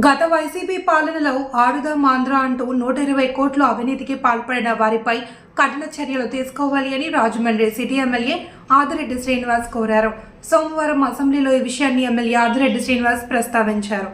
గత వైసీపీ పాలనలో ఆడుదాం ఆంధ్ర అంటూ నూట ఇరవై కోట్ల అవినీతికి పాల్పడిన వారిపై కఠిన చర్యలు తీసుకోవాలి అని రాజమండ్రి సిటీ ఎమ్మెల్యే ఆదిరెడ్డి శ్రీనివాస్ కోరారు. సోమవారం అసెంబ్లీలో ఈ విషయాన్ని ఎమ్మెల్యే ఆదిరెడ్డి శ్రీనివాస్ ప్రస్తావించారు.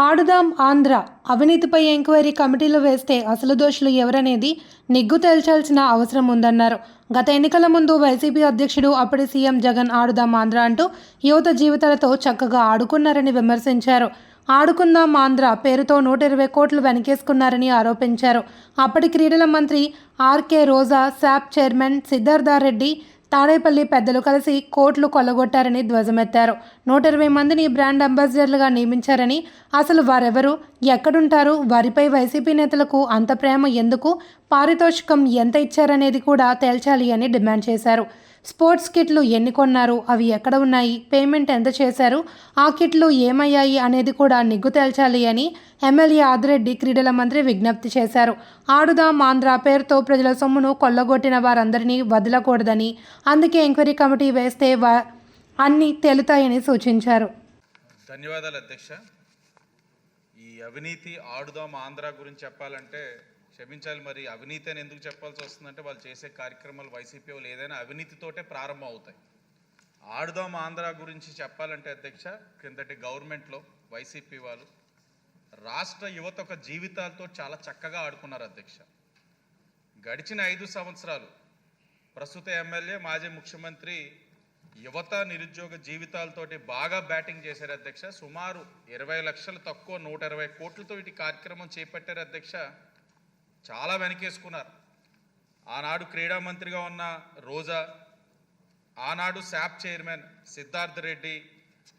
ఆడుదాం ఆంధ్ర అవినీతిపై ఎంక్వైరీ కమిటీలు వేస్తే అసలు దోషులు ఎవరనేది నిగ్గు తేల్చాల్సిన అవసరం ఉందన్నారు. గత ఎన్నికల ముందు వైసీపీ అధ్యక్షుడు అప్పటి సీఎం జగన్ ఆడుదాం ఆంధ్ర అంటూ యువత జీవితాలతో చక్కగా ఆడుకున్నారని విమర్శించారు. ఆడుకుందాం ఆంధ్ర పేరుతో నూట ఇరవై కోట్లు వెనకేసుకున్నారని ఆరోపించారు. అప్పటి క్రీడల మంత్రి RK Roja SAAP chairman Siddhartha Reddy Tadepalli పెద్దలు కలిసి కోట్లు కొల్లగొట్టారని ధ్వజమెత్తారు. నూట ఇరవై మందిని బ్రాండ్ అంబాసిడర్లుగా నియమించారని అసలు వారెవరు ఎక్కడుంటారు వారిపై వైసీపీ నేతలకు అంత ప్రేమ ఎందుకు పారితోషికం ఎంత ఇచ్చారనేది కూడా తేల్చాలి అని డిమాండ్ చేశారు. స్పోర్ట్స్ కిట్లు ఎన్ని కొన్నారు? అవి ఎక్కడ ఉన్నాయి? పేమెంట్ ఎంత చేశారు? ఆ కిట్లు ఏమయ్యాయి అనేది కూడా నిగ్గు తేల్చాలి అని ఎమ్మెల్యే ఆదిరెడ్డి క్రీడల మంత్రి విజ్ఞప్తి చేశారు. ఆడుదాం ఆంధ్ర పేరుతో ప్రజల సొమ్మును కొల్లగొట్టిన వారందరినీ వదలకూడదని అందుకే ఎంక్వైరీ కమిటీ వేస్తే వా అన్నీ తేలుతాయని సూచించారు. ధన్యవాదాలు అధ్యక్ష. ఈ అవినీతి ఆడుదాం ఆంధ్ర గురించి చెప్పాలంటే క్షమించాలి మరి. అవినీతి అని ఎందుకు చెప్పాల్సి వస్తుందంటే వాళ్ళు చేసే కార్యక్రమాలు వైసీపీ వాళ్ళు ఏదైనా అవినీతితోటే ప్రారంభం అవుతాయి. ఆడుదాం ఆంధ్ర గురించి చెప్పాలంటే అధ్యక్ష క్రిందటి గవర్నమెంట్లో వైసీపీ వాళ్ళు రాష్ట్ర యువత ఒక జీవితాలతో చాలా చక్కగా ఆడుకున్నారు అధ్యక్ష. గడిచిన ఐదు సంవత్సరాలు ప్రస్తుత ఎమ్మెల్యే మాజీ ముఖ్యమంత్రి యువత నిరుద్యోగ జీవితాలతోటి బాగా బ్యాటింగ్ చేశారు అధ్యక్ష. సుమారు ఇరవై లక్షలు తక్కువ నూట ఇరవై కోట్లతో ఇటు కార్యక్రమం చేపట్టారు అధ్యక్ష. చాలా వెనకేసుకున్నారు. ఆనాడు క్రీడా మంత్రిగా ఉన్న రోజా ఆనాడు శాప్ చైర్మన్ సిద్ధార్థ రెడ్డి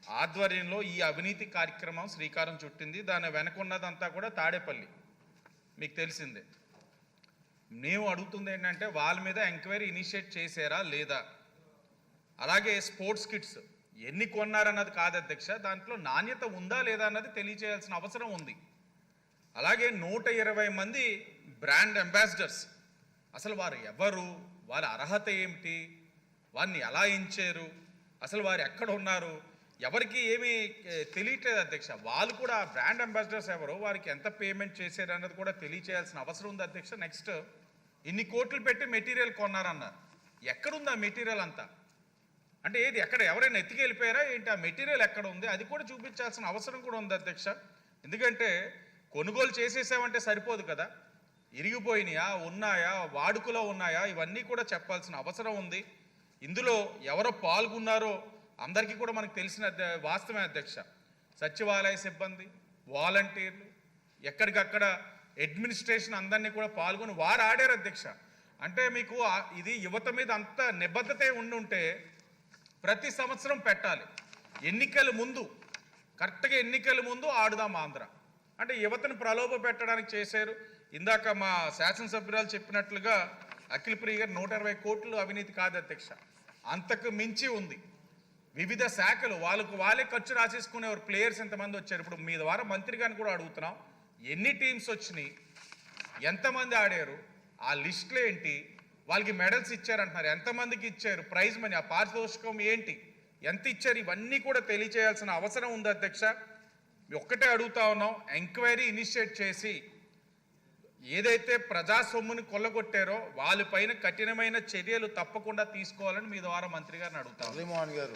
ఆధ్వర్యంలో ఈ అవినీతి కార్యక్రమం శ్రీకారం చుట్టింది. దాని వెనకున్నదంతా కూడా తాడేపల్లి. మీకు తెలిసిందే. మేము అడుగుతుంది ఏంటంటే వాళ్ళ మీద ఎంక్వైరీ ఇనిషియేట్ చేశారా లేదా? అలాగే స్పోర్ట్స్ కిట్స్ ఎన్ని కొన్నారన్నది కాదు అధ్యక్ష దాంట్లో నాణ్యత ఉందా లేదా అన్నది తెలియచేయాల్సిన అవసరం ఉంది. అలాగే నూట ఇరవై మంది బ్రాండ్ అంబాసిడర్స్. అసలు వారు ఎవరు? వారి అర్హత ఏమిటి? వారిని ఎలా ఎంచారు? అసలు వారు ఎక్కడ ఉన్నారు? ఎవరికి ఏమీ తెలియట్లేదు అధ్యక్ష. వాళ్ళు కూడా బ్రాండ్ అంబాసిడర్స్ ఎవరు వారికి ఎంత పేమెంట్ చేశారు అన్నది కూడా తెలియచేయాల్సిన అవసరం ఉంది అధ్యక్ష. నెక్స్ట్ ఇన్ని కోట్లు పెట్టి మెటీరియల్ కొన్నారన్నారు. ఎక్కడుంది ఆ మెటీరియల్ అంతా? అంటే ఏది ఎక్కడ ఎవరైనా ఎత్తికెళ్ళిపోయారా? ఏంటి? ఆ మెటీరియల్ ఎక్కడ ఉంది? అది కూడా చూపించాల్సిన అవసరం కూడా ఉంది అధ్యక్ష. ఎందుకంటే కొనుగోలు చేసేసామంటే సరిపోదు కదా. ఇరిగిపోయినాయా? ఉన్నాయా? వాడుకలో ఉన్నాయా? ఇవన్నీ కూడా చెప్పాల్సిన అవసరం ఉంది. ఇందులో ఎవరో పాల్గొన్నారో అందరికీ కూడా మనకు తెలిసిన అధ్య- వాస్తవమే అధ్యక్ష. సచివాలయ సిబ్బంది వాలంటీర్లు ఎక్కడికక్కడ అడ్మినిస్ట్రేషన్ అందరినీ కూడా పాల్గొని వారు ఆడారు అధ్యక్ష. అంటే మీకు ఇది యువత మీద అంత నిబద్ధతే ఉండుంటే ప్రతి సంవత్సరం పెట్టాలి. ఎన్నికల ముందు కరెక్ట్గా ఎన్నికల ముందు ఆడుదాం ఆంధ్ర. అంటే యువతను ప్రలోభ పెట్టడానికి చేశారు. ఇందాక మా శాసనసభ్యురాలు చెప్పినట్లుగా అఖిల ప్రియ గారు నూట ఇరవై కోట్లు అవినీతి కాదు అధ్యక్ష. అంతకు మించి ఉంది. వివిధ శాఖలు వాళ్ళకు వాళ్ళే ఖర్చు రాసేసుకునేవారు. ప్లేయర్స్ ఎంతమంది వచ్చారు? ఇప్పుడు మీ ద్వారా మంత్రి గారిని కూడా అడుగుతున్నాం. ఎన్ని టీమ్స్ వచ్చినాయి? ఎంతమంది ఆడారు? ఆ లిస్టులు ఏంటి? వాళ్ళకి మెడల్స్ ఇచ్చారంటున్నారు. ఎంతమందికి ఇచ్చారు? ప్రైజ్ మనీ ఆ పారితోషికం ఏంటి? ఎంత ఇచ్చారు? ఇవన్నీ కూడా తెలియచేయాల్సిన అవసరం ఉంది అధ్యక్ష. ఒక్కటే అడుగుతా ఉన్నాం. ఎంక్వైరీ ఇనిషియేట్ చేసి ఏదైతే ప్రజా సొమ్ముని కొల్లగొట్టారో వాళ్ళపైన కఠినమైన చర్యలు తప్పకుండా తీసుకోవాలని మీ ద్వారా మంత్రి గారిని అడుగుతారు మురళీమోహన్ గారు